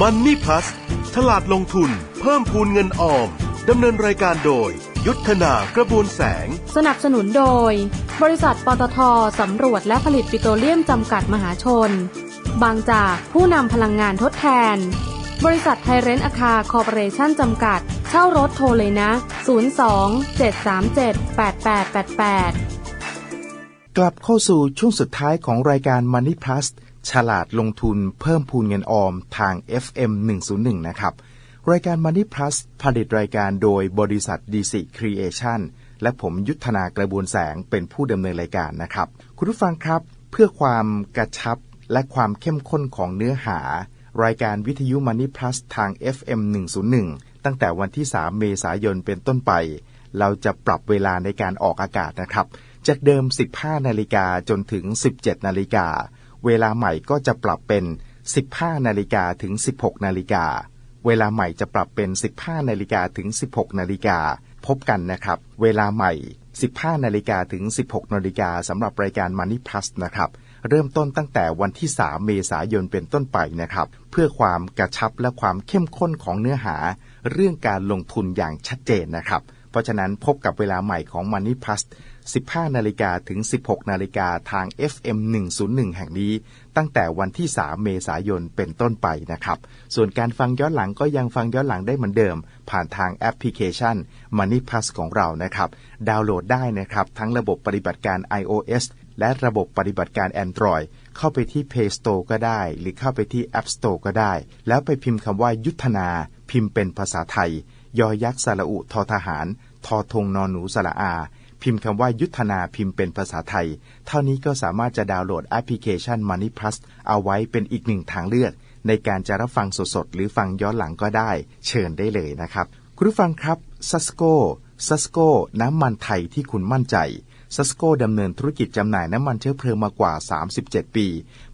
มันนี่พลัสฉลาดลงทุน เพิ่มพูนเงินออม ดำเนินรายการโดย ยุทธนากระบวนแสง สนับสนุนโดย บริษัทปตทสำรวจและผลิตปิโตรเลียมจำกัดมหาชน บางจากผู้นำพลังงานทดแทน บริษัทไทยเรนอาคาคอร์ปอเรชั่นจำกัด เช่ารถโทรเลยนะ 02 737 8888 กลับเข้าสู่ช่วงสุดท้ายของรายการ Money Plus ฉลาดลงทุนเพิ่มพูนเงินออมทาง FM 101 นะครับ รายการ Money Plus ผลิตรายการโดยบริษัท DC Creation และผมยุทธนากระบวนแสงเป็นผู้ดำเนินรายการนะครับ คุณผู้ฟังครับ เพื่อความกระชับและความเข้มข้นของเนื้อหา รายการวิทยุ Money Plus ทาง FM 101 ตั้งแต่วันที่ 3 เมษายนเป็นต้นไป เราจะปรับเวลาในการออกอากาศนะครับ จากเดิม 15 นาฬิกาจนถึง 17 นาฬิกา เวลาใหม่ก็จะปรับเป็น 15 นาฬิกาถึง 16 นาฬิกา เวลาใหม่จะปรับเป็น 15 นาฬิกาถึง 16 นาฬิกา พบกันนะครับ เวลาใหม่ 15 นาฬิกาถึง 16 นาฬิกาสำหรับรายการ Money Plus นะครับ เริ่มต้นตั้งแต่วันที่ 3 เมษายนเป็นต้นไปนะครับ เพื่อความกระชับและความเข้มข้นของเนื้อหา เรื่องการลงทุนอย่างชัดเจนนะครับ เพราะฉะนั้นพบกับเวลาใหม่ของ Money Plus 15 นาฬิกาถึง 16 นาฬิกาทาง FM 101 แห่งนี้ ตั้งแต่วันที่ 3 เมษายนเป็นต้นไปนะครับ ส่วนการฟังย้อนหลังก็ยังฟังย้อนหลังได้เหมือนเดิม ผ่านทางแอปพลิเคชัน Money Plus ของเรานะครับ ดาวน์โหลดได้นะครับ ทั้งระบบปฏิบัติการ iOS และระบบปฏิบัติการ Android เข้าไปที่ Play Store ก็ได้ หรือเข้าไปที่ App Store ก็ได้ แล้วไปพิมพ์คำว่ายุทธนา พิมพ์เป็นภาษาไทย ยอยักษ์สระอุทอทหาร ทอทงนอนหนูสระอา พิมพ์คำว่ายุทธนาพิมพ์เป็นภาษาไทย เท่านี้ก็สามารถจะดาวน์โหลดแอปพลิเคชัน Money Plus เอาไว้เป็นอีกหนึ่งทางเลือก ในการจะรับฟังสดๆ หรือฟังย้อนหลังก็ได้ เชิญได้เลยนะครับ คุณผู้ฟังครับซัสโกซัสโกน้ำมันไทยที่คุณมั่นใจซัสโกดำเนินธุรกิจจำหน่ายน้ำมันเชื้อเพลิงมากว่า 37 ปี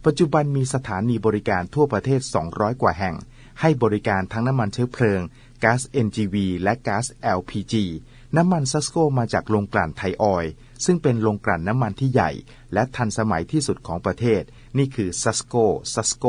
ปัจจุบันมีสถานีบริการทั่วประเทศ 200 กว่าแห่ง ให้บริการทั้งน้ำมันเชื้อเพลิง ก๊าซ NGV และก๊าซ LPG น้ำมันซัสโกมาจากโรงกลั่นไทยออยซึ่งเป็นโรงกลั่นน้ำมันที่ใหญ่ และทันสมัยที่สุดของประเทศ นี่คือซัสโกซัสโก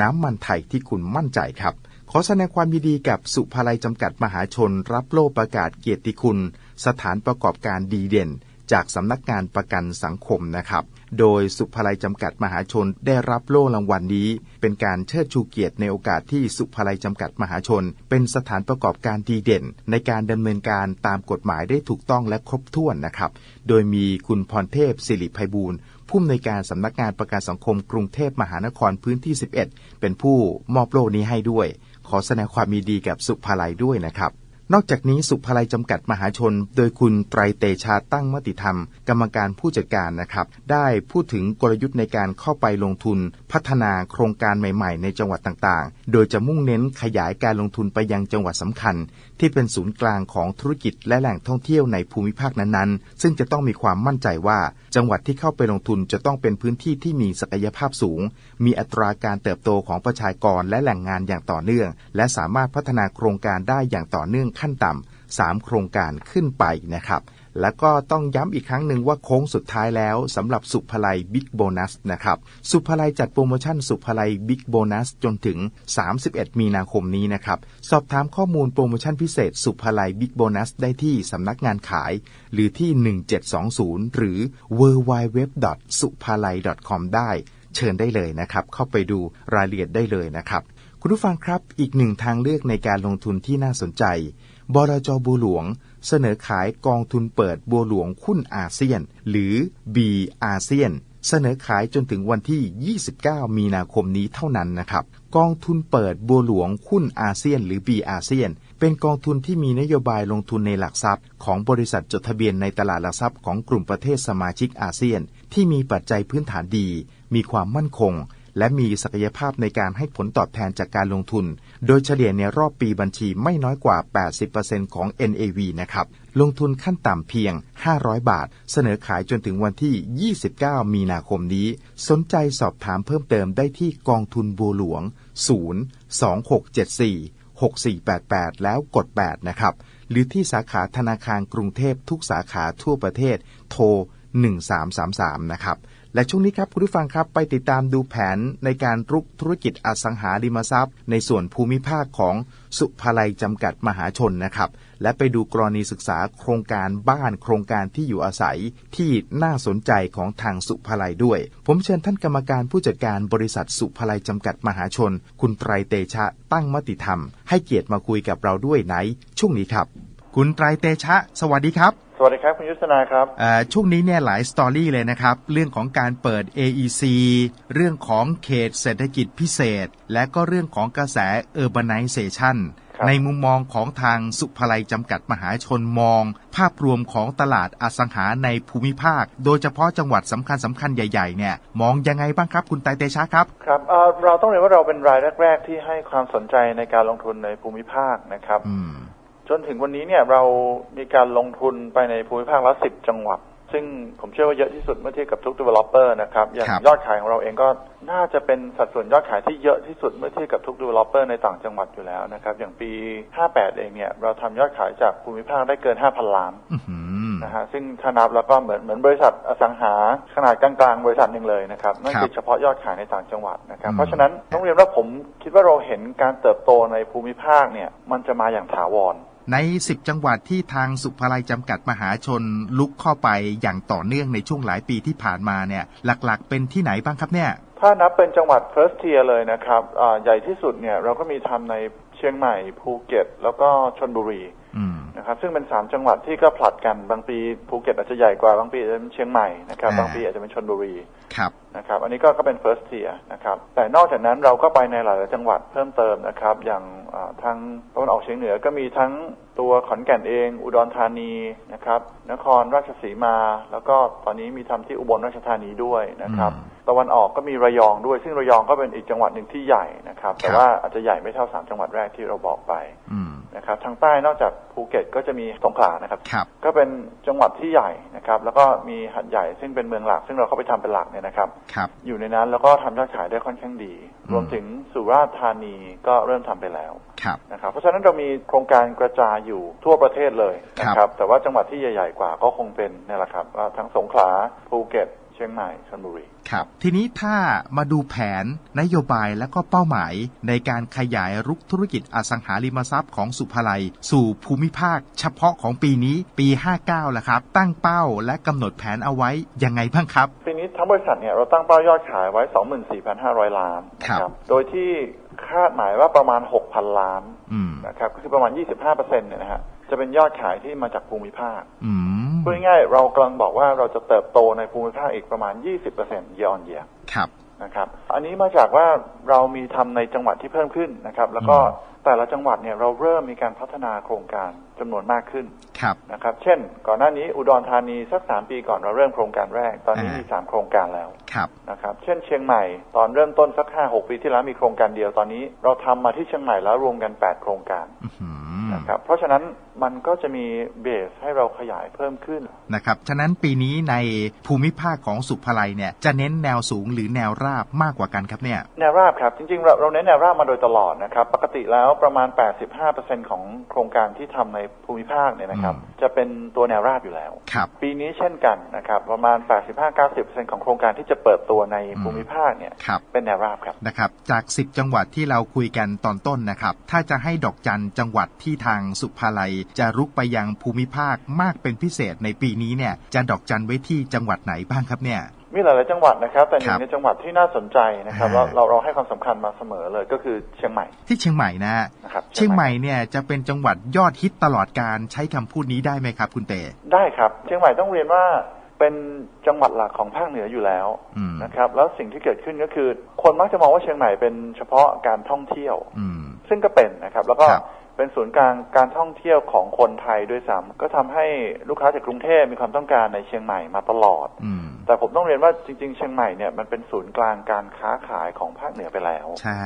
น้ำมันไทยที่คุณมั่นใจครับ ขอแสดงความยินดีกับสุภาลัยจำกัดมหาชน รับโล่ประกาศเกียรติคุณ สถานประกอบการดีเด่น จากสำนักงานประกันสังคมนะครับ โดยสุภลัยจำกัดมหาชนได้รับโล่รางวัลนี้ เป็นการเชิดชูเกียรติในโอกาสที่สุภลัยจำกัดมหาชน เป็นสถานประกอบการดีเด่น ในการดำเนินการตามกฎหมายได้ถูกต้องและครบถ้วนนะครับ โดยมีคุณพรเทพสิริภัยบูรณ์ผู้อำนวยการสำนักงานประกันสังคมกรุงเทพมหานครพื้นที่ 11 เป็นผู้มอบโล่นี้ให้ด้วย ขอแสดงความมีดีกับสุภลัยด้วยนะครับ นอกจากนี้สุภาลัยจำกัดมหาชน โดยคุณไตรเตชาตั้งมติธรรม กรรมการผู้จัดการนะครับ ได้พูดถึงกลยุทธ์ในการเข้าไปลงทุน พัฒนาโครงการใหม่ ๆ ในจังหวัดต่างๆ โดยจะมุ่งเน้นขยายการลงทุนไปยังจังหวัดสำคัญที่เป็นศูนย์กลางของธุรกิจและแหล่งท่องเที่ยวในภูมิภาคนั้นๆ ซึ่งจะต้องมีความมั่นใจว่า จังหวัดที่เข้าไปลงทุนจะต้องเป็นพื้นที่ที่มีศักยภาพสูง มีอัตราการเติบโตของประชากรและแหล่งงานอย่างต่อเนื่อง และสามารถพัฒนาโครงการได้อย่างต่อเนื่องขั้นต่ำ3 โครงการขึ้นไปนะครับ แล้วก็ต้องย้ำอีกครั้งหนึ่งว่าโค้งสุดท้ายแล้วสำหรับสุภไลบิ๊กโบนัสนะครับ สุภไลจัดโปรโมชั่นสุภไลบิ๊กโบนัสจนถึง 31 มีนาคมนี้นะครับ สอบถามข้อมูลโปรโมชั่นพิเศษสุภไลบิ๊กโบนัสได้ที่สำนักงานขาย หรือที่ 1720 หรือ w w w s u p a l a i c o m ได้ เชิญได้เลยนะครับ เข้าไปดูรายละเอียดได้เลยนะครับ คุณผู้ฟังครับ อีกหนึ่งทางเลือกในการลงทุนที่น่าสนใจ บลจบัวหลวง เสนอขายกองทุนเปิดบัวหลวงหุ้นอาเซียน หรือ B อาเซียนเสนอขายจนถึงวันที่ 29 มีนาคมนี้เท่านั้นนะครับ กองทุนเปิดบัวหลวงหุ้นอาเซียน หรือ B อาเซียน เป็นกองทุนที่มีนโยบายลงทุนในหลักทรัพย์ ของบริษัทจดทะเบียนในตลาดหลักทรัพย์ของกลุ่มประเทศสมาชิกอาเซียน ที่มีปัจจัยพื้นฐานดี มีความมั่นคง และมีศักยภาพในการให้ผลตอบแทนจากการลงทุน โดยเฉลี่ยในรอบปีบัญชีไม่น้อยกว่า 80%ของ NAV นะครับ ลงทุนขั้นต่ำเพียง 500 บาท เสนอขายจนถึงวันที่ 29 มีนาคมนี้ สนใจสอบถามเพิ่มเติมได้ที่กองทุนบัวหลวง 0 2674 6488 แล้วกด 8 นะครับ หรือที่สาขาธนาคารกรุงเทพทุกสาขาทั่วประเทศ โทร 1333 นะครับ และช่วงนี้ครับคุณผู้ฟังครับไปติดตามดูแผนในการรุกธุรกิจอสังหาริมทรัพย์ ในส่วนภูมิภาคของสุภาลัยจำกัดมหาชนนะครับ และไปดูกรณีศึกษาโครงการบ้านโครงการที่อยู่อาศัยที่น่าสนใจของทางสุภาลัยด้วย ผมเชิญท่านกรรมการผู้จัดการบริษัทสุภาลัยจำกัดมหาชน คุณไตรเตชะตั้งมติธรรม ให้เกียรติมาคุยกับเราด้วยในช่วงนี้ครับ คุณไตรเตชะ สวัสดีครับ สวัสดีครับ คุณยุทธนาครับเอ่อช่วงนี้เนี่ยหลายสตอรี่เลยนะครับ เรื่องของการเปิด AEC เรื่องของเขตเศรษฐกิจพิเศษ และก็เรื่องของกระแส Urbanization ครับในมุมมองของทางสุภาลัยจำกัดมหาชนมอง ภาพรวมของตลาดอสังหาในภูมิภาค โดยเฉพาะจังหวัดสำคัญสำคัญใหญ่ๆเนี่ยมองยังไงบ้างครับคุณไตรเตชะครับครับเอ่อเราต้องเรียนว่าเราเป็นรายแรก ๆ ที่ให้ความสนใจในการลงทุนในภูมิภาคนะครับอืม จนถึงวันนี้เนี่ยเรามีการลงทุนไปในภูมิภาคละสิบจังหวัด ซึ่งผมเชื่อว่าเยอะที่สุดเมื่อเทียบกับทุก developer นะครับอย่างครับยอดขายของเราเองก็น่าจะเป็นสัดส่วนยอดขายที่เยอะที่สุดเมื่อเทียบกับทุก developer ในต่างจังหวัดอยู่แล้วนะครับอย่างปี 58 เองเนี่ยเราทำยอดขายจากภูมิภาคได้เกิน 5,000 ล้านอื้อหือนะฮะซึ่งถ้านับแล้วก็เหมือนเหมือนบริษัทอสังหาขนาดกลางๆบริษัทหนึ่งเลยนะครับนั่นครับคือเฉพาะยอดขายในต่างจังหวัดนะครับอืมเพราะฉะนั้นต้องเรียนว่าผมคิดว่าเราเห็นการเติบโตในภูมิภาคเนี่ยมันจะมาอย่างถาวร ใน 10 จังหวัดที่ทางสุภาลัยจำกัดมหาชนลุกเข้าไปอย่างต่อเนื่องในช่วงหลายปีที่ผ่านมาเนี่ยหลักๆ เป็นที่ไหนบ้างครับเนี่ย ถ้านับเป็นจังหวัด first tier เลยนะครับใหญ่ที่สุดเนี่ยเราก็มีทำในเชียงใหม่ภูเก็ต แล้วก็ชนบุรีนะครับซึ่งเป็นสามจังหวัดที่ก็ผลัดกันบางปีภูเก็ตอาจจะใหญ่กว่าบางปีอาจจะเป็นเชียงใหม่นะครับบางปีอาจจะเป็นชนบุรีครับนะครับอันนี้ก็ก็เป็น first tier นะครับแต่นอกจากนั้นเราก็ไปในหลายจังหวัดเพิ่มเติมนะครับ อย่าง ทางตะวันออกเฉียงเหนือก็มีทั้งตัวขอนแก่นเอง อุดรธานีนะครับ นครราชสีมา แล้วก็ตอนนี้มีทำที่อุบลราชธานีด้วยนะครับอืมตะวันออกก็มีระยองด้วย ซึ่งระยองก็เป็นอีกจังหวัดหนึ่งที่ใหญ่นะครับ แต่ครับว่าอาจจะใหญ่ไม่เท่าสามจังหวัดแรกที่เราบอกไปอืม นะครับทางใต้นอกจากภูเก็ตก็จะมีสงขลานะครับ ครับก็เป็นจังหวัดที่ใหญ่นะครับ แล้วก็มีหัดใหญ่ซึ่งเป็นเมืองหลัก ซึ่งเราเข้าไปทำเป็นหลักเนี่ยนะครับ ครับ อยู่ในนั้นแล้วก็ทำยอดขายได้ค่อนข้างดีอืมรวมถึงสุราษฎร์ธานีก็เริ่มทำไปแล้ว ครับ นะครับเพราะฉะนั้นเรามีโครงการกระจายอยู่ทั่วประเทศเลยนะคครัรับบแต่ว่าจังหวัดที่ใหญ่ ๆ กว่าก็คงเป็นเนี่ยแหละครับว่าทั้งสงขลาภูเก็ต เชียงใหม่ชลบุรีครับ ทีนี้ถ้ามาดูแผนนโยบายและก็เป้าหมาย ในการขยายรุกธุรกิจอสังหาริมทรัพย์ของสุภาลัย สู่ภูมิภาค เฉพาะของปีนี้ปี 59แล้วครับ ตั้งเป้าและกำหนดแผนเอาไว้ยังไงบ้างครับ ปีนี้ทั้งบริษัทเนี่ยเราตั้งเป้ายอดขายไว้ 24,500 ล้านนะคครัรับบโดยที่คาดหมายว่าประมาณ 6,000 ล้านอืมนะครับก็คือประมาณ 25%เนี่ยนะฮะจะเป็นยอดขายที่มาจากภูมิภาคอืม พูดง่ายๆเรากำลังบอกว่าเราจะเติบโตในภูมิภาคอีกประมาณ 20% year on year ครับนะครับ อันนี้มาจากว่าเรามีทำในจังหวัดที่เพิ่มขึ้นนะครับ แล้วก็อืมแต่ละจังหวัดเนี่ยเราเริ่มมีการพัฒนาโครงการจำนวนมากขึ้นครับนะครับ เช่น ก่อนหน้านี้อุดรธานีสักสามปีก่อนเราเริ่มโครงการแรก ตอนนี้อ่ามีมีสามโครงการแล้วครับนะครับ เช่น เชียงใหม่ตอนเริ่มต้นสักห้าหกปีที่แล้วมีโครงการเดียวตอนนี้ เราทำมาที่เชียงใหม่แล้วรวมกันแปดโครงการอื้อหือ นะครับเพราะฉะนั้นมันก็จะมีเบสให้เราขยายเพิ่มขึ้นนะครับฉะนั้นปีนี้ในภูมิภาคของสุภาลัยเนี่ยจะเน้นแนวสูงหรือแนวราบมากกว่ากันครับเนี่ยแนวราบครับจริงๆเราเราเน้นแนวราบมาโดยตลอดนะครับปกติแล้วประมาณ 85%ของโครงการที่ทำในภูมิภาคเนี่ยนะครับอืมจะเป็นตัวแนวราบอยู่แล้วครับปีนี้เช่นกันนะครับประมาณ 85-90%ของโครงการที่จะเปิดตัวในอืมภูมิภาคเนี่ยครับเป็นแนวราบครับนะครับจาก 10 จังหวัดที่เราคุยกันตอนต้นนะครับถ้าจะให้ดอกจันจังหวัดที่ทางสุภาลัย จะรุกไปยังภูมิภาคมากเป็นพิเศษในปีนี้เนี่ยจะดอกจันไว้ที่จังหวัดไหนบ้างครับเนี่ยมีหลาย ๆ จังหวัดนะครับ แต่หนึ่ครังบในจังหวัดที่น่าสนใจนะครับอ่าเราเราเราให้ความสำคัญมาเสมอเลยก็คือเชียงใหม่ ที่เชียงใหม่นะฮะนะครับเชียงใหม่เนี่ยจะเป็นจังหวัดยอดฮิตตลอดการใช้คำพูดนี้ได้ไหมครับ คุณเตได้ครับ เชียงใหม่ต้องเรียนว่าเป็นจังหวัดหลักของภาคเหนืออยู่แล้วอืมนะครับ แล้วสิ่งที่เกิดขึ้นก็คือ คนมักจะมองว่าเชียงใหม่เป็นเฉพาะการท่องเที่ยวอืมซึ่งก็เป็นนะครับ แล้วก็ครับ เป็นศูนย์กลางการท่องเที่ยวของคนไทยด้วยซ้ำก็ทำให้ลูกค้าจากกรุงเทพมีความต้องการในเชียงใหม่มาตลอดอืมแต่ผมต้องเรียนว่าจริง ๆ เชียงใหม่เนี่ยมันเป็นศูนย์กลางการค้าขายของภาคเหนือไปแล้ว ใช่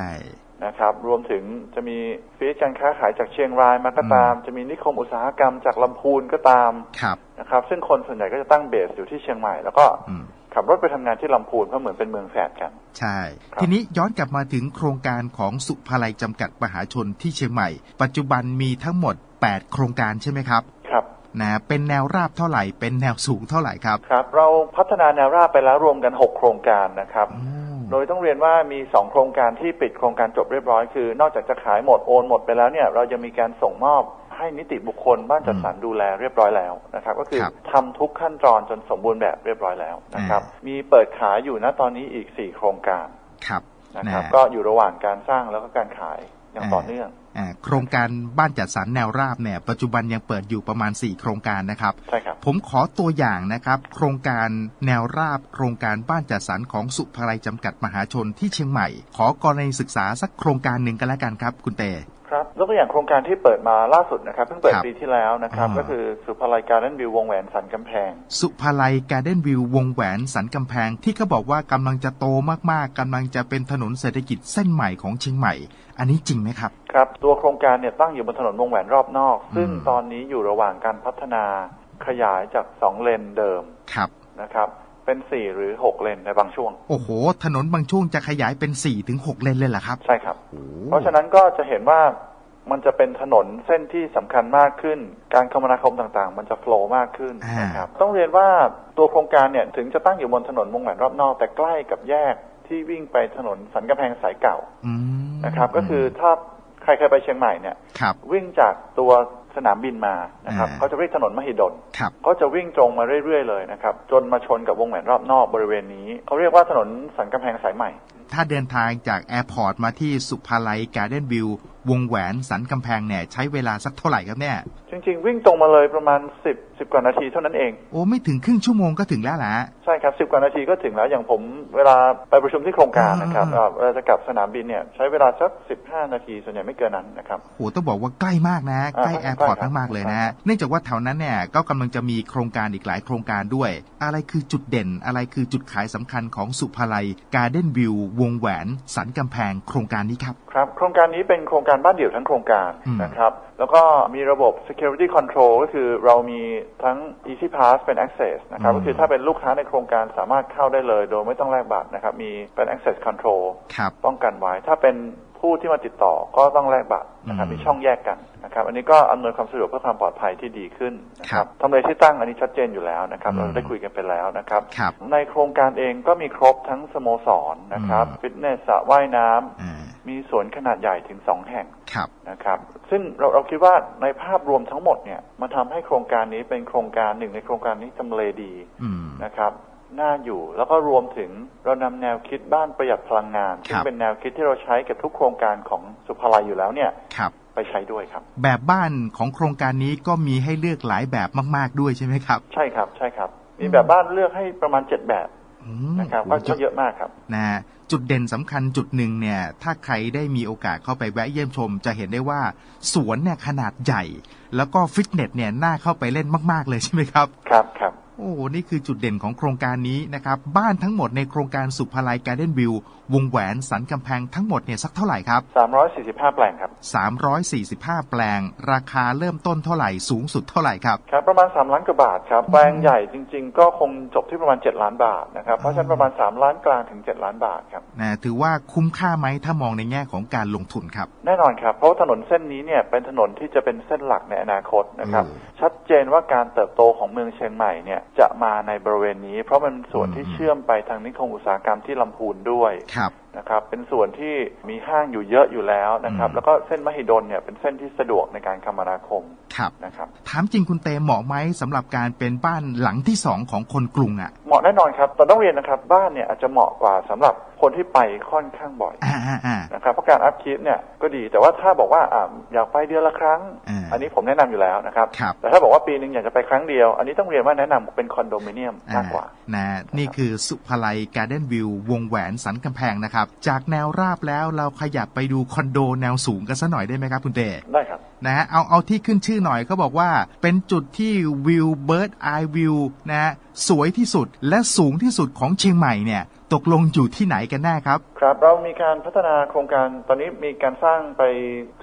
นะครับ รวมถึงจะมีฟีดการค้าขายจากเชียงรายมาก็ตาม จะมีนิคมอุตสาหกรรมจากลำพูนก็ตามครับนะครับ ซึ่งคนส่วนใหญ่ก็จะตั้งเบสอยู่ที่เชียงใหม่ แล้วก็อืม ขับรถไปทำงานที่ลำพูนเพราะเหมือนเป็นเมืองแฝดกัน ใช่ครับทีนี้ย้อนกลับมาถึงโครงการของสุภาลัยจำกัดมหาชนที่เชียงใหม่ ปัจจุบันมีทั้งหมด 8 โครงการใช่ไหมครับครับนะเป็นแนวราบเท่าไหร่ เป็นแนวสูงเท่าไหร่ครับครับ เราพัฒนาแนวราบไปแล้วรวมกัน 6 โครงการนะครับอืมโดยต้องเรียนว่ามี2โครงการที่ปิดโครงการจบเรียบร้อยคือ นอกจากจะขายหมดโอนหมดไปแล้วเนี่ยเรายังมีการส่งมอบ ให้นิติบุคคลบ้านจัดสรรดูแลเรียบร้อยแล้วนะครับ ก็คือครับทำทุกขั้นตอนจนสมบูรณ์แบบเรียบร้อยแล้วนะครับอ่ามีเปิดขายอยู่ณตอนนี้อีก4โครงการครับนะครับนะก็อยู่ระหว่างการสร้างแล้วก็การขายอย่างต่อเนื่องอ่าโครงการบ้านจัดสรรแนวราบเนี่ยปัจจุบันยังเปิดอยู่ประมาณ 4 โครงการนะครับใช่ครับ ผมขอตัวอย่างนะครับ โครงการแนวราบ โครงการบ้านจัดสรรของสุภาลัยจำกัดมหาชนที่เชียงใหม่ ขอกรณีศึกษาสักโครงการหนึ่งกันแล้วกันครับ คุณเต ครับยกตัวอย่างโครงการที่เปิดมาล่าสุดนะครับเพิ่งเปิดครับปีที่แล้วนะครับ อ่า ก็คือสุภาลัยการ์เด้นวิววงแหวนสันกำแพง สุภาลัยการ์เด้นวิววงแหวนสันกำแพงที่เขาบอกว่ากำลังจะโตมากๆกำลังจะเป็นถนนเศรษฐกิจเส้นใหม่ของเชียงใหม่ อันนี้จริงไหมครับ ครับ ตัวโครงการเนี่ยตั้งอยู่บนถนนวงแหวนรอบนอก ซึ่งอืม ตอนนี้อยู่ระหว่างการพัฒนาขยายจาก2เลนเดิมครับ นะครับ เป็น4หรือ6เลนในบางช่วง โอ้โห ถนนบางช่วงจะขยายเป็น4ี่ถึงหเลนเลยเหรอครับ ใช่ครับโอ้เพราะฉะนั้นก็จะเห็นว่ามันจะเป็นถนนเส้นที่สำคัญมากขึ้น การคมนาคมต่างๆ มันจะโฟล์มากขึ้นนะครับ ต้องเรียนว่าตัวโครงการเนี่ยถึงจะตั้งอยู่บนถนนวงแหวนรอบนอก แต่ใกล้กับแยกที่วิ่งไปถนนสันกำแพงสายเก่าอืมนะครับ ก็คือถ้าใครเคยไปเชียงใหม่เนี่ยครับวิ่งจากตัว สนามบินมานะครับอ่าเขาจะเรียกถนนมหิดลครับเขาจะวิ่งตรงมาเรื่อยๆเลยนะครับจนมาชนกับวงแหวนรอบนอกบริเวณนี้เขาเรียกว่าถนนสันกำแพงสายใหม่ ถ้าเดินทางจากแอร์พอร์ตมาที่สุภาลัยการ์เด้นวิว วงแหวนสันกำแพงเนี่ยใช้เวลาสักเท่าไหร่ครับเนี่ย จริง ๆ วิ่งตรงมาเลยประมาณ 10 10กว่านาทีเท่านั้นเอง โอ้ไม่ถึงครึ่งชั่วโมงก็ถึงแล้วล่ะ ใช่ครับ 10 กว่านาทีก็ถึงแล้วอย่างผมเวลาไปประชุมที่โครงการนะครับอ่าเอ่อเวลาจะกลับสนามบินเนี่ยใช้เวลาสัก 15 นาทีส่วนใหญ่ไม่เกินนั้นนะครับโอ้ต้องบอกว่าใกล้มากนะอ่าใกล้แอร์พอร์ตใกล้ครับมากๆเลยนะ เนื่องจากว่าแถวนั้นเนี่ยก็กำลังจะมีโครงการอีกหลายโครงการด้วย อะไรคือจุดเด่นอะไรคือจุดขายสำคัญของสุภาลัยการ์เด้นวิววงแหวนสันกำแพงโครงการนี้ครับครับ โครงการนี้เป็นโครงการบ้านเดี่ยวทั้งโครงการอืมนะครับ แล้วก็มีระบบ security control ก็คือเรามีทั้ง easy pass เป็น access นะครับอืมก็คือถ้าเป็นลูกค้าในโครงการสามารถเข้าได้เลย โดยไม่ต้องแลกบัตรนะครับ มีเป็น access control ครับป้องกันไว้ ถ้าเป็นผู้ที่มาติดต่อก็ต้องแลกบัตรนะครับอืมมีช่องแยกกันนะครับ อันนี้ก็อำนวยความสะดวกเพื่อความปลอดภัยที่ดีขึ้นนะคครัรับบทำเลที่ตั้งอันนี้ชัดเจนอยู่แล้วนะครับอืมเราได้คุยกันไปแล้วนะครับครับ ในโครงการเองก็มีครบทั้งสโมสรนะครับอืมฟิตเนสสระว่ายน้ำอ่า มีสวนขนาดใหญ่ถึงสองแห่งครับนะครับ ซึ่งเราเราคิดว่าในภาพรวมทั้งหมดเนี่ยมันทำให้โครงการนี้เป็นโครงการหนึ่งในโครงการนี้ทำเลดีอืมนะครับน่าอยู่แล้วก็รวมถึงเรานำแนวคิดบ้านประหยัดพลังงานซึ่คงรับเป็นแนวคิดที่เราใช้กับทุกโครงการของสุภาลัยอยู่แล้วเนี่ยครับไปใช้ด้วยครับ แบบบ้านของโครงการนี้ก็มีให้เลือกหลายแบบมาก ๆด้วยใช่ไหมครับ ใช่ครับใช่ครับ มีแบบบ้านเลือกให้ประมาณเจ็ดแบบอืม นะครับโอ้ก็จุก็ดเยอะมากครับนะฮะจุดเด่นสำคัญจุดหนึ่งเนี่ย ถ้าใครได้มีโอกาสเข้าไปแวะเยี่ยมชม จะเห็นได้ว่าสวนเนี่ยขนาดใหญ่ แล้วก็ฟิตเนสเนี่ยน่าเข้าไปเล่นมาก ๆ เลยใช่ไหมครับ ครับครับโอ้โหนี่คือจุดเด่นของโครงการนี้นะครับ บ้านทั้งหมดในโครงการสุภาลัยการ์เด้นวิว วงแหวนสันกำแพงทั้งหมดเนี่ยสักเท่าไหร่ครับสามร้อยสี่สิบห้าแปลงครับ 345 แปลง ราคาเริ่มต้นเท่าไหร่สูงสุดเท่าไหร่ครับ ครับประมาณ 3 ล้านกว่าบาทครับ แปลงใหญ่จริง ๆ ก็คงจบที่ประมาณ 7 ล้านบาทนะครับ เพราะฉะนั้นประมาณ 3 ล้านกลางถึง 7 ล้านบาทครับนะถือว่าคุ้มค่าไหมถ้ามองในแง่ของการลงทุนครับ แน่นอนครับ เพราะว่าถนนเส้นนี้เนี่ยเป็นถนนที่จะเป็นเส้นหลักในอนาคตนะครับอืมชัดเจนว่าการเติบโตของเมืองเชียงใหม่เนี่ยจะมาในบริเวณนี้ เพราะมันเป็นส่วนที่อืมเชื่อมไปทางนิคมอุตสาหกรรมที่ลำพูนด้วยครับนะครับ เป็นส่วนที่มีห้างอยู่เยอะอยู่แล้วนะครับอืมแล้วก็เส้นมหิดลเนี่ยเป็นเส้นที่สะดวกในการคมนาคมครับนะครับ ถามจริงคุณเตเหมาะไหมสำหรับการเป็นบ้านหลังที่สองของคนกรุงอะ เหมาะแน่นอนครับแต่ต้องเรียนนะครับ บ้านเนี่ยอาจจะเหมาะกว่าสำหรับ คนที่ไปค่อนข้างบ่อยอ่าอ่าอ่านะครับเพราะการอัพคลิปเนี่ยก็ดีแต่ว่าถ้าบอกว่าอ่าอยากไปเดือนละครั้งอ่าอันนี้ผมแนะนำอยู่แล้วนะครับครับแต่ถ้าบอกว่าปีหนึ่งอยากจะไปครั้งเดียว อันนี้ต้องเรียนว่าแนะนำเป็นคอนโดมิเนียมมากกว่าอ่นะนี่คือสุภาลัยการ์เด้นวิววงแหวนสันกำแพงนะครับ จากแนวราบแล้วเราขยับไปดูคอนโดแนวสูงกันสัหน่อยได้ไหมครับคุณเตได้ครับนะฮะเอาเอาที่ขึ้นชื่อหน่อยเขาบอกว่า เป็นจุดที่วิวเบิร์ดไอวิวนะฮะสวยที่สุดและสูงที่สุดของเชียงใหม่เนี่ยตกลงอยู่ที่ไหนกันแน่ครับ ครับ เรามีการพัฒนาโครงการตอนนี้มีการสร้างไป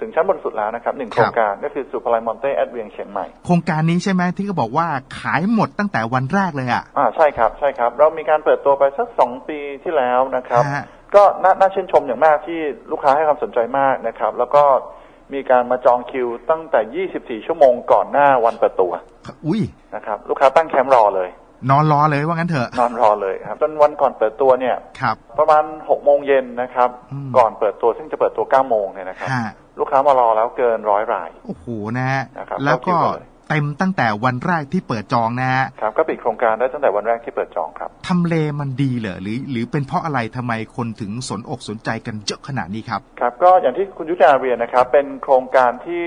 ถึงชั้นบนสุดแล้วนะครับหนึ่งคโครับรงการก็คือสุพลายมอนเต้แอดเวียงเชียงใหม่ โครงการนี้ใช่ไหมที่เขาบอกว่าขายหมดตั้งแต่วันแรกเลยอะอ่าใช่ครับใช่ครับ เรามีการเปิดตัวไปสักสองปีที่แล้วนะครับฮะก็น่าน่าชื่นชมอย่างมากที่ลูกค้าให้ความสนใจมากนะครับ แล้วก็ มีการมาจองคิวตั้งแต่ 24 ชั่วโมงก่อนหน้าวันเปิดตัวอุ้ยนะครับ ลูกค้าตั้งแคมป์รอเลย นอนรอเลยว่างั้นเถอะ นอนรอเลยครับจนวันก่อนเปิดตัวเนี่ยครับประมาณ6โมงเย็นนะครับอืมก่อนเปิดตัวซึ่งจะเปิดตัว9โมงเนี่ยนะครับฮะลูกค้ามารอแล้วเกินร้อยรายโอ้โหนะฮะนะครับแล้วก็ เข้าคิวกันเลยเต็มตั้งแต่วันแรกที่เปิดจองนะฮะครับก็ปิดโครงการได้ตั้งแต่วันแรกที่เปิดจองครับทำเลมันดีเหรอหรือหรือเป็นเพราะอะไรทำไมคนถึงสนอกสนใจกันเยอะขนาดนี้ครับครับ ก็อย่างที่คุณยุทธนาเรียนนะครับ เป็นโครงการที่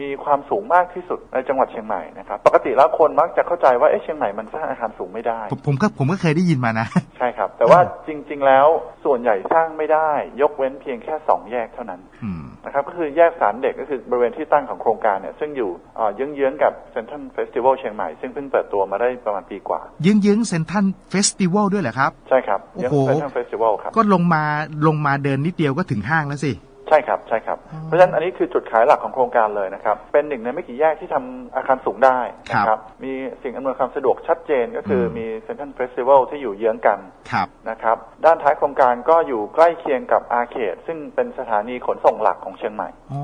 มีความสูงมากที่สุดในจังหวัดเชียงใหม่นะครับปกติแล้วคนมักจะเข้าใจว่าเอ๊ะเชียงใหม่มันสร้างอาคารสูงไม่ได้ ผมผมก็ผมก็เคยได้ยินมานะ ใช่ครับ แต่ว่าจริง ๆ แล้วส่วนใหญ่สร้างไม่ได้ ยกเว้นเพียงแค่สองแยกเท่านั้นอืม นะครับก็คือแยกสารเด็กก็คือบริเวณที่ตั้งของโครงการเนี่ยซึ่งอยู่เอ่อเยื้องๆกับเซนทรัลเฟสติวัลเชียงใหม่ ซึ่งเพิ่งเปิดตัวมาได้ประมาณปีกว่ายึงยึงเซนทันเฟสติวัลด้วยเหรอครับ ใช่ครับโอ้ยังโหเซนทรัลเฟสติวัลครับ ก็ลงมาลงมาเดินนิดเดียวก็ถึงห้างแล้วสิ ใช่ครับใช่ครับอ๋อเพราะฉะนั้นอันนี้คือจุดขายหลักของโครงการเลยนะครับ เป็นหนึ่งในไม่กี่แยกที่ทำอาคารสูงได้นะคครัรับบมีสิ่งอำนวยความสะดวกชัดเจนก็คืออมมีเซนทรัลเฟสติวัลที่อยู่เยื้องกันครับนะครับด้านท้ายโครงการก็อยู่ใกล้เคียงกับอาเขตซึ่งเป็นสถานีขนส่งหลักของเชียงใหม่อ๋อ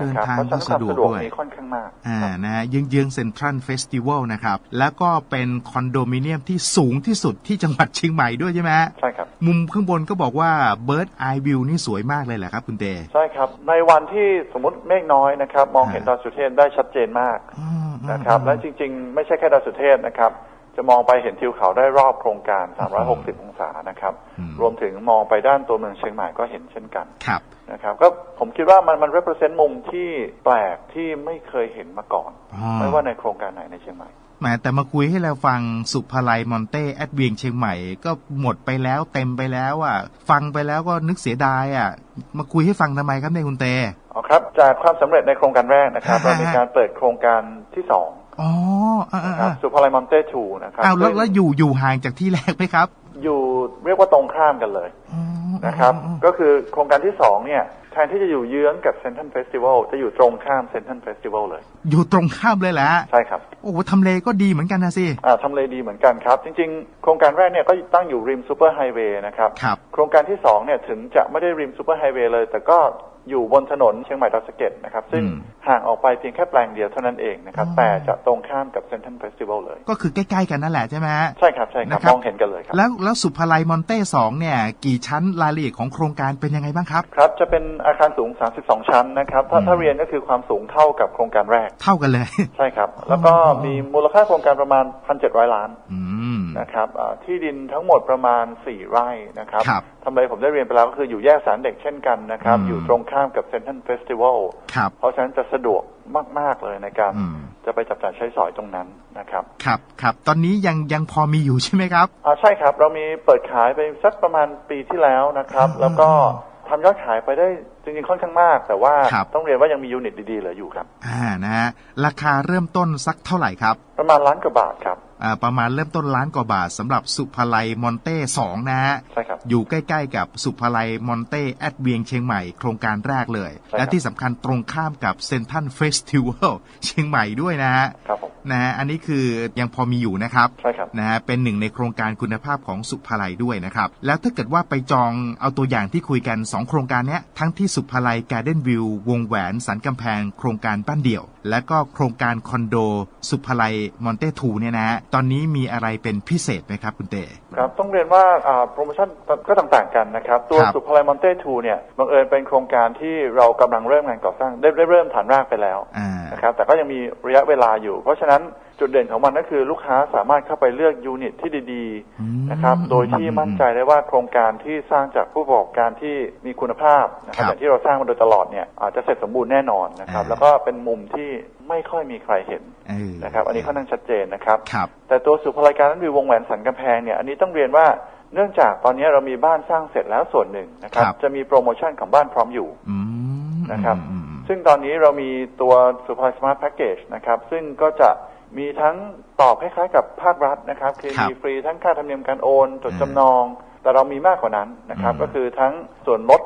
เดินะนครับทางเพราะฉะก็นั้นความสะดวกสะดวกด้วยมีค่อนข้างมากอ่าครับนะฮะยึงยึงเซ็นทรัลเฟสติวัลนะครับ แล้วก็เป็นคอนโดมิเนียมที่สูงที่สุดที่จังหวัดเชียงใหม่ด้วยใช่ไหมฮะใช่ครับ มุมข้างบนก็บอกว่า Bird Eye View นี่สวยมากเลยแหละครับคุณเตใช่ครับ ในวันที่สมมติเมฆน้อยนะครับ มองเห็นฮะดอยสุเทพได้ชัดเจนมากอืมนะครับและจริง ๆ ไม่ใช่แค่ดอยสุเทพนะครับ จะมองไปเห็นทิวเขาได้รอบโครงการ 360 องศานะครับอืมรวมถึงมองไปด้านตัวเมืองเชียงใหม่ก็เห็นเช่นกันครับนะครับ ก็ผมคิดว่ามันมัน represent มุมที่แปลกที่ไม่เคยเห็นมาก่อนอ๋อไม่ว่าในโครงการไหนในเชียงใหม่ แหมแต่มาคุยให้เราฟังสุภาลัยมอนเต้แอดเวียงเชียงใหม่ ก็หมดไปแล้วเต็มไปแล้วอะ ฟังไปแล้วก็นึกเสียดายอะ มาคุยให้ฟังทำไมครับเนี่ยคุณเตอ๋อครับ จากความสำเร็จในโครงการแรกนะครับฮะเรามีการเปิดโครงการที่สองอ๋ออ่านะครับอ่าสุภาลัยมอนเต้ทูนะครับอ้าวแล้วซึ่งแล้วอยู่อยู่ห่างจากที่แรกไหมครับ อยู่เรียกว่าตรงข้ามกันเลยอ๋อนะครับอ๋อก็คือโครงการที่สองเนี่ยแทนที่จะอยู่เยื้องกับเซนทันเฟสติวัลจะอยู่ตรงข้ามเซนทันเฟสติวัลเลย อยู่ตรงข้ามเลยแหละใช่ครับ โอ้โหทำเลก็ดีเหมือนกันนะสิอ่าทำเลดีเหมือนกันครับ จริง ๆ โครงการแรกเนี่ยก็ตั้งอยู่ริมซูเปอร์ไฮเวย์นะครับครับโครงการที่สองเนี่ยถึงจะไม่ได้ริมซูเปอร์ไฮเวย์เลย แต่ก็ อยู่บนถนนเชียงใหม่ดอยสะเก็ดนะครับ ซึ่งอืมห่างออกไปเพียงแค่แปลงเดียวเท่านั้นเองนะครับอ๋อแต่จะตรงข้ามกับเซนทันเฟสติวัลเลย ก็คือใกล้ๆกันนั่นแหละใช่ไหมฮะใช่ครับใช่ครับนะครับมองเห็นกันเลยครับ แล้วแล้วสุภาลัยมอนเต้สองเนี่ย กี่ชั้นรายละเอียดของโครงการเป็นยังไงบ้างครับ ครับ จะเป็นอาคารสูง 32 ชั้นนะครับ ถ้าอืมถ้าเรียนก็คือความสูงเท่ากับโครงการแรก เท่ากันเลย ใช่ครับ แล้วก็อ๋อมีมูลค่าโครงการประมาณ 1,700 ล้านอืม นะครับอ่าที่ดินทั้งหมดประมาณ4ไร่นะครับครับทำเลผมได้เรียนไปแล้วก็คืออยู่แยกสารเด็กเช่นกันนะครับอืมอยู่ตรงข้ามกับเซนทันเฟสติวัลครับเพราะฉะนั้นจะสะดวกมาก ๆ เลยในการอืมจะไปจับจ่ายใช้สอยตรงนั้นนะครับ ครับครับตอนนี้ยังยังพอมีอยู่ใช่ไหมครับอ่าใช่ครับ เรามีเปิดขายไปสักประมาณปีที่แล้วนะครับอืมแล้วก็ทำยอดขายไปได้จริงๆค่อนข้างมาก แต่ว่าครับต้องเรียนว่ายังมียูนิตดีๆเหลืออยู่ครับ อ่านะฮะราคาเริ่มต้นสักเท่าไหร่ครับ ประมาณล้านกว่าบาทครับอ่า ประมาณเริ่มต้นล้านกว่าบาทสำหรับสุภาลัยมอนเต้สองนะฮะใช่ครับอยู่ใกล้ ๆ กับสุภาลัยมอนเต้แอดเวียงเชียงใหม่โครงการแรกเลยใช่ครับและที่สำคัญตรงข้ามกับเซนทันเฟสติวัลเชียงใหม่ด้วยนะฮะครับผม นะฮะอันนี้คือยังพอมีอยู่นะครับใช่ครับนะฮะเป็นหนึ่งในโครงการคุณภาพของสุภาลัยด้วยนะครับ แล้วถ้าเกิดว่าไปจองเอาตัวอย่างที่คุยกัน 2 โครงการเนี้ยทั้งที่สุภาลัยการ์เด้นวิววงแหวนสันกำแพง โครงการบ้านเดี่ยว และก็โครงการคอนโด สุภาลัยมอนเตทูเนี่ยนะฮะตอนนี้มีอะไรเป็นพิเศษไหมครับคุณเต้ครับต้องเรียนว่าอ่าโปรโมชั่นก็ต่างๆกันนะครับตัวครับสุภาลัยมอนเต้ทูเนี่ยบังเอิญเป็นโครงการที่เรากำลังเริ่มงานก่อสร้างได้ได้เริ่มฐานรากไปแล้วอ่านะครับแต่ก็ยังมีระยะเวลาอยู่เพราะฉะนั้นจุดเด่นของมันก็คือลูกค้าสามารถเข้าไปเลือกยูนิตที่ดีอืมๆนะครับ โดยที่มั่นใจได้ว่าโครงการที่สร้างจากผู้ประกอบการที่มีคุณภาพนะครับครับอย่างที่เราสร้างมาโดยตลอดเนี่ยอาจจะเสร็จสมบูรณ์แน่นอนนะครับอ่าแล้วก็เป็นมุมที่ไม่ค่อยมีใครเห็นเออนะครับ อันนี้ค่อนข้างชัดเจนนะครับครับแต่ตัวสุภาลัยการนั้นวิววงแหวนสันกำแพงเนี่ยอันนี้ต้องเรียนว่าเนื่องจากตอนนี้เรามีบ้านสร้างเสร็จแล้วส่วนหนึ่งนะครับครับจะมีโปรโมชั่นของบ้านพร้อมอยู่อืมนะครับอืมอืม ซึ่งตอนนี้เรามีตัวสุภาลัยสมาร์ทแพ็กเกจนะครับ ซึ่งก็จะมีทั้งตอบคล้ายๆกับภาครัฐนะครับ คือครับมีฟรีทั้งค่าธรรมเนียมการโอน จดอ่าจำนอง แต่เรามีมากกว่านั้นนะครับอืมก็คือทั้งส่วนลด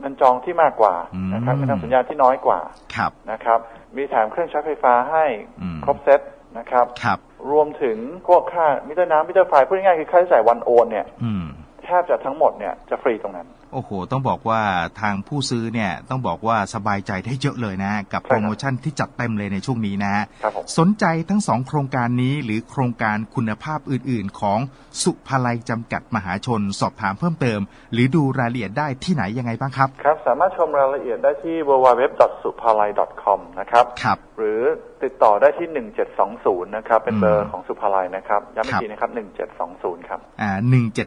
เงินจองที่มากกว่านะครับอืมเงินทำสัญญาที่น้อยกว่าครับนะครับ มีแถมเครื่องใช้ไฟฟ้าให้อืมครบเซตนะครับครับรวมถึงพวกค่ามิเตอร์น้ำมิเตอร์ไฟพูดง่ายๆคือค่าใช้จ่ายวันโอนเนี่ยอืมแทบจะทั้งหมดเนี่ยจะฟรีตรงนั้น โอ้โห ต้องบอกว่าทางผู้ซื้อเนี่ยต้องบอกว่าสบายใจได้เยอะเลยนะ กับใช่ครับโปรโมชั่นที่จัดเต็มเลยในช่วงนี้นะฮะครับผมสนใจทั้งสองโครงการนี้หรือโครงการคุณภาพอื่น ๆ ของสุภาลัยจำกัดมหาชน สอบถามเพิ่มเติม หรือดูรายละเอียดได้ที่ไหนยังไงบ้างครับ ครับ สามารถชมรายละเอียดได้ที่ www.supalai.com นะครับครับหรือ ติดต่อได้ที่1720นะครับ เป็นเบออืร์มของสุภาลัยนะครับย้ำอีครักบทีนะครับ1720ครับอ่า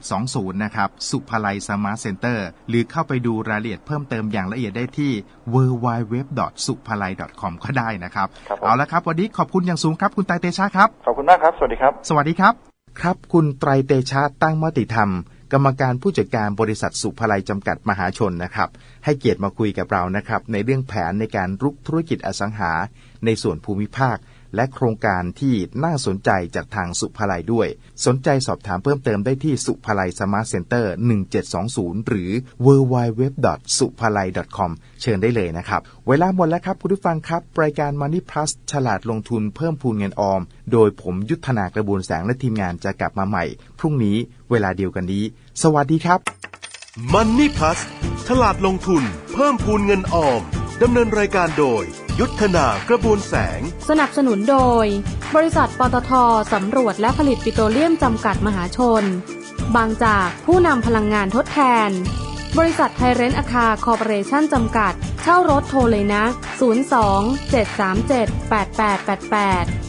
1720นะครับ สุภาลัยสมาร์ทเซ็นเตอร์ หรือเข้าไปดูรายละเอียดเพิ่มเติมอย่างละเอียดได้ที่ www.supalai.com ก็ได้นะครับครับผมเอาละครับ วันนี้ขอบคุณอย่างสูงครับ คุณไตรเตชะครับ ขอบคุณมากครับ สวัสดีครับ สวัสดีครับ ครับ คุณไตรเตชะตั้งมติธรรม กรรมการผู้จัดการบริษัทสุภลัยจำกัดมหาชนนะครับ ให้เกียรติมาคุยกับเรานะครับ ในเรื่องแผนในการรุกธุรกิจอสังหาในส่วนภูมิภาค และโครงการที่น่าสนใจจากทางสุภาลัยด้วย สนใจสอบถามเพิ่มเติมได้ที่สุภาลัยสมาร์ทเซ็นเตอร์ 1720 หรือ www.supalai.com เชิญได้เลยนะครับ เวลาหมดแล้วครับคุณผู้ฟังครับ รายการ Money Plus ฉลาดลงทุนเพิ่มพูนเงินออม โดยผมยุทธนากระบวนแสงและทีมงานจะกลับมาใหม่ พรุ่งนี้เวลาเดียวกันนี้ สวัสดีครับ Money Plus ฉลาดลงทุน เพิ่มพูนเงินออมดำเนินรายการโดย ยุทธนากระบวนแสง สนับสนุนโดย บริษัทปตทสำรวจและผลิตปิโตรเลียมจำกัดมหาชน บางจากผู้นำพลังงานทดแทน บริษัทไทเรนต์อาคาคอร์ปอเรชั่นจำกัด เช่ารถโทรเลยนะ 02 737 8888